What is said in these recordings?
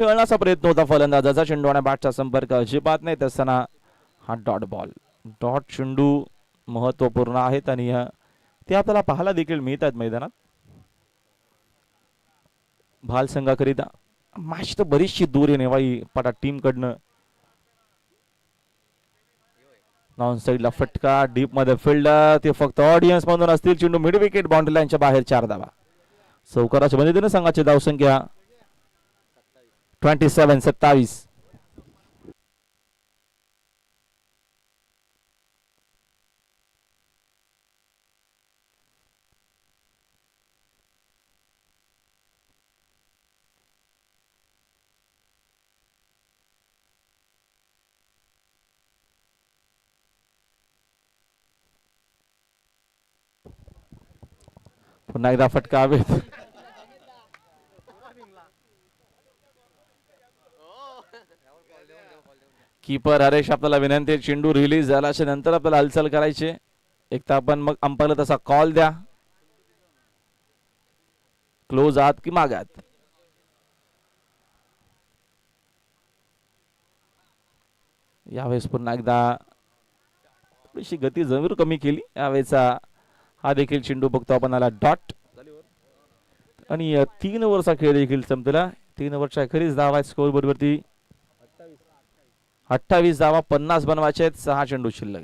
खेळण्याचा प्रयत्न होता फलंदाजाचा. चेंडू आणि बॅटचा संपर्क अजिबात नाही असताना हा डॉट बॉल. डॉट चेंडू महत्त्वपूर्ण आहेत आणि ते आपल्याला पाहायला देखील मिळत आहेत मैदानात. भाल संघाकरिता मॅच तर बरीचशी दूर आहे नेवाई पटा टीम कडनं नॉन साईडला फटका डीपमध्ये फिल्डर ते फक्त ऑडियन्स मधून असतील. चेंडू मिड विकेट बाउंड्री लाईनच्या बाहेर चार धावा. चौकाराच्या मदतीने संघाची धावसंख्या ट्वेंटी सेवन सत्तावीस पुन्हा एकदा फटका हवेत. कीपर हरेश आपल्याला विनंती आहे, चेंडू रिलीज झाल्याच्यानंतर आपल्याला हालचाल करायची एक तर आपण मग अंपायरला तसा कॉल द्या. क्लोज आहात की मागात यावेळेस पुन्हा एकदा थोडीशी गती जरूर कमी केली. यावेळेचा हा देखील चेंडू बघतो आपण आला डॉट आणि तीन ओव्हरचा खेळ देखील संपला. तीन ओव्हरच्या अखेरीस धावा स्कोर बरोबरती अठ्ठावीस धावा पन्नास बनवायचे आहेत सहा चेंडू शिल्लक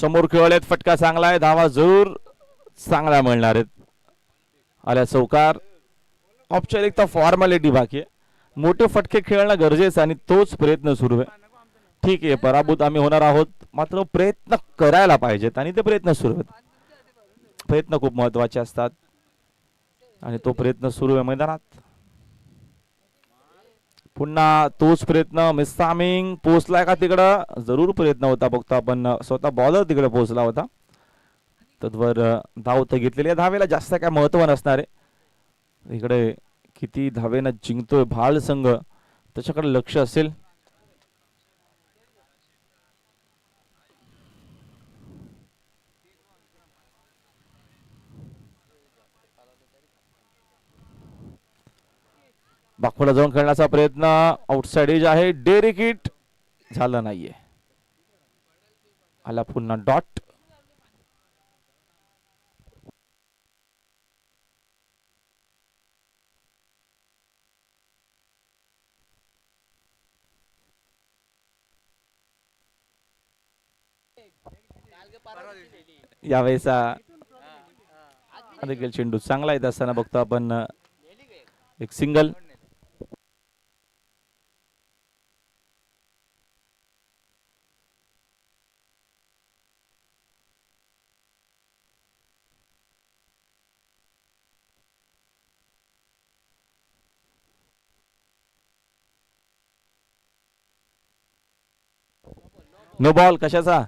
समोर खेळलेत फटका चांगला आहे. धावा जरूर चांगला मिळणार आहेत. आल्या चौकार. औपचारिकता फॉर्मॅलिटी बाकी आहे. मोठे फटके खेळणं गरजेचं आणि तोच प्रयत्न सुरू आहे. ठीक आहे पराभूत आम्ही होणार आहोत. मात्र प्रयत्न करायला पाहिजेत आणि ते प्रयत्न सुरू आहेत. प्रयत्न खूप महत्त्वाचे असतात. आणि तो प्रयत्न सुरू आहे मैदानात. पुन्हा तोच प्रयत्न मिसामिंग पोहोचलाय का तिकडं? जरूर प्रयत्न होता बघतो आपण. स्वतः बॉलर तिकडे पोहोचला होता. तद्वर धाव तर घेतलेली आहे. धावेला जास्त काय महत्त्व नसणार आहे. इकडे किती धावेनं जिंकतोय भाल संघ त्याच्याकडे लक्ष असेल. बाखोला जाऊन खेळण्याचा प्रयत्न आउटसाइड एज आहे डेरिकिट झालं नाहीये आला पुन्हा डॉट यावेळेचा देखील चेंडू चांगला येत असताना बघतो आपण एक सिंगल नो बॉल कशाचा?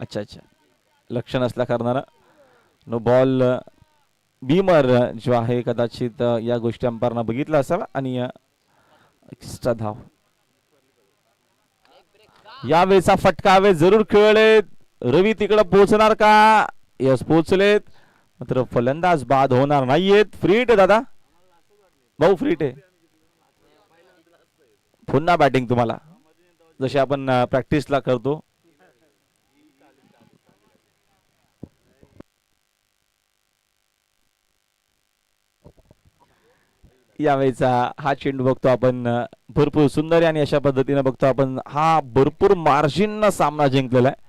अच्छा अच्छा. लक्ष नसल्या करणारा. नो बॉल बीमर जो आहे कदाचित या गोष्टी अंपायरनं बघितलं असावा आणि एक्स्ट्रा धाव. यावेळेचा फटकावे जरूर खेळलेत. रवी तिकडे पोहोचणार का? यस पोहोचलेत. मात्र फलंदाज बाद होणार नाहीयेत. फ्रीट आहे दादा. भाऊ फ्रीट आहे. पुन्हा बॅटिंग तुम्हाला. जशी आपण प्रॅक्टिसला करतो. यावेळेचा हा चेंडू बघतो आपण भरपूर सुंदर आणि अशा पद्धतीने बघतो आपण हा भरपूर मार्जिन सामना जिंकलेला आहे.